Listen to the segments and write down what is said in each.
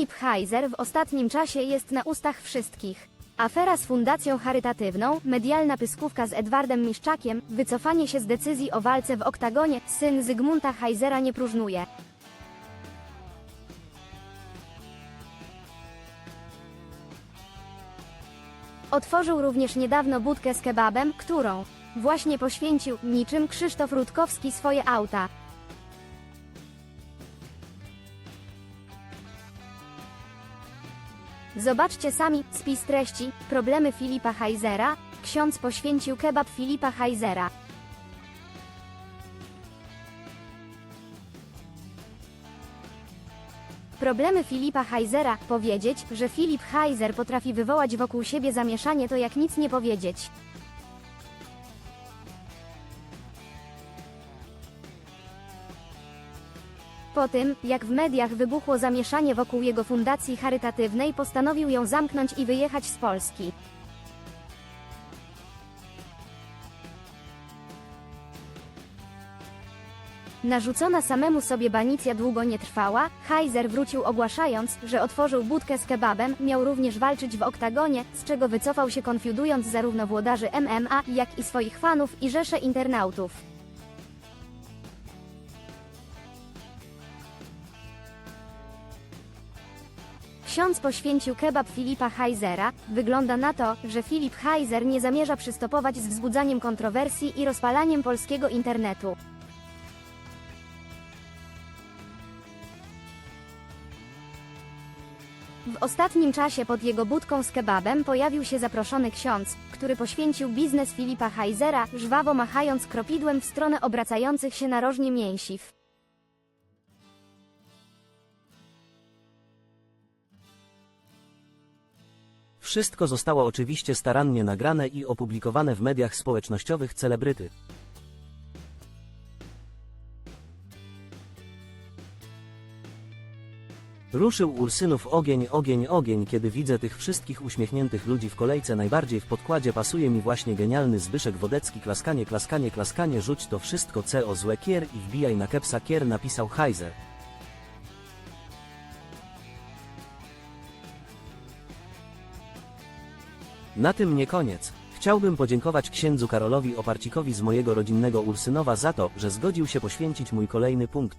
Filip Heiser w ostatnim czasie jest na ustach wszystkich. Afera z fundacją charytatywną, medialna pyskówka z Edwardem Miszczakiem, wycofanie się z decyzji o walce w oktagonie, syn Zygmunta Heisera nie próżnuje. Otworzył również niedawno budkę z kebabem, którą właśnie poświęcił, niczym Krzysztof Rutkowski swoje auta. Zobaczcie sami, spis treści, problemy Filipa Heisera, ksiądz poświęcił kebab Filipa Heisera. Problemy Filipa Heisera, powiedzieć, że Filip Heiser potrafi wywołać wokół siebie zamieszanie to jak nic nie powiedzieć. Po tym, jak w mediach wybuchło zamieszanie wokół jego fundacji charytatywnej, postanowił ją zamknąć i wyjechać z Polski. Narzucona samemu sobie banicja długo nie trwała, Heiser wrócił ogłaszając, że otworzył budkę z kebabem, miał również walczyć w oktagonie, z czego wycofał się konfiudując zarówno włodarzy MMA, jak i swoich fanów i rzesze internautów. Ksiądz poświęcił kebab Filipa Heisera. Wygląda na to, że Filip Heiser nie zamierza przystopować z wzbudzaniem kontrowersji i rozpalaniem polskiego internetu. W ostatnim czasie pod jego budką z kebabem pojawił się zaproszony ksiądz, który poświęcił biznes Filipa Heisera, żwawo machając kropidłem w stronę obracających się narożnie mięsiw. Wszystko zostało oczywiście starannie nagrane i opublikowane w mediach społecznościowych celebryty. Ruszył Ursynów ogień, ogień, ogień, kiedy widzę tych wszystkich uśmiechniętych ludzi w kolejce najbardziej w podkładzie pasuje mi właśnie genialny Zbyszek Wodecki klaskanie, klaskanie, klaskanie, rzuć to wszystko co złe kier i wbijaj na kepsa kier napisał Heiser. Na tym nie koniec. Chciałbym podziękować księdzu Karolowi Oparcikowi z mojego rodzinnego Ursynowa za to, że zgodził się poświęcić mój kolejny punkt.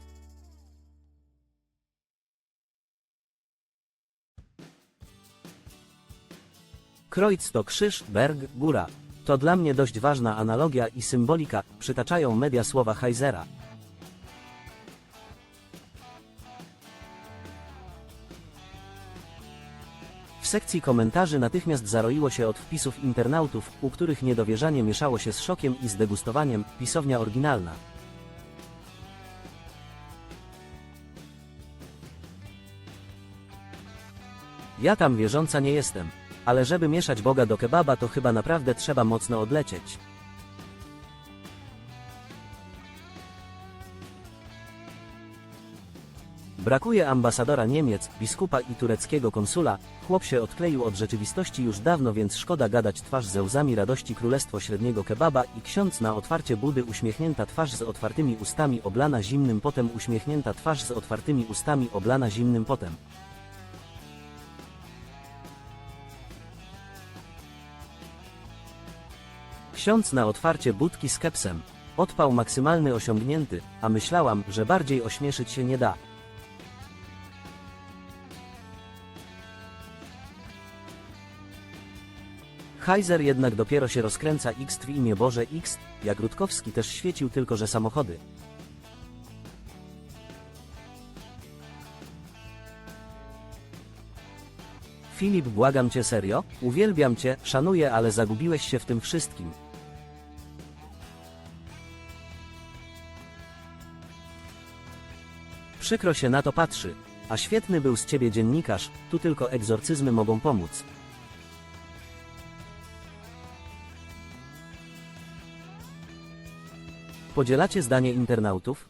Kreuz to krzyż, berg, góra. To dla mnie dość ważna analogia i symbolika, przytaczają media słowa Heisera. Sekcji komentarzy natychmiast zaroiło się od wpisów internautów, u których niedowierzanie mieszało się z szokiem i zdegustowaniem, pisownia oryginalna. Ja tam wierząca nie jestem. Ale żeby mieszać Boga do kebaba to chyba naprawdę trzeba mocno odlecieć. Brakuje ambasadora Niemiec, biskupa i tureckiego konsula, chłop się odkleił od rzeczywistości już dawno więc szkoda gadać twarz ze łzami radości królestwo średniego kebaba i ksiądz na otwarcie budy uśmiechnięta twarz z otwartymi ustami oblana zimnym potem uśmiechnięta twarz z otwartymi ustami oblana zimnym potem. Ksiądz na otwarcie budki z kepsem. Odpał maksymalny osiągnięty, a myślałam, że bardziej ośmieszyć się nie da. Heiser jednak dopiero się rozkręca X w imię Boże X, jak Rutkowski też świecił tylko że samochody. Filip błagam cię serio, uwielbiam cię, szanuję ale zagubiłeś się w tym wszystkim. Przykro się na to patrzy. A świetny był z ciebie dziennikarz, tu tylko egzorcyzmy mogą pomóc. Podzielacie zdanie internautów?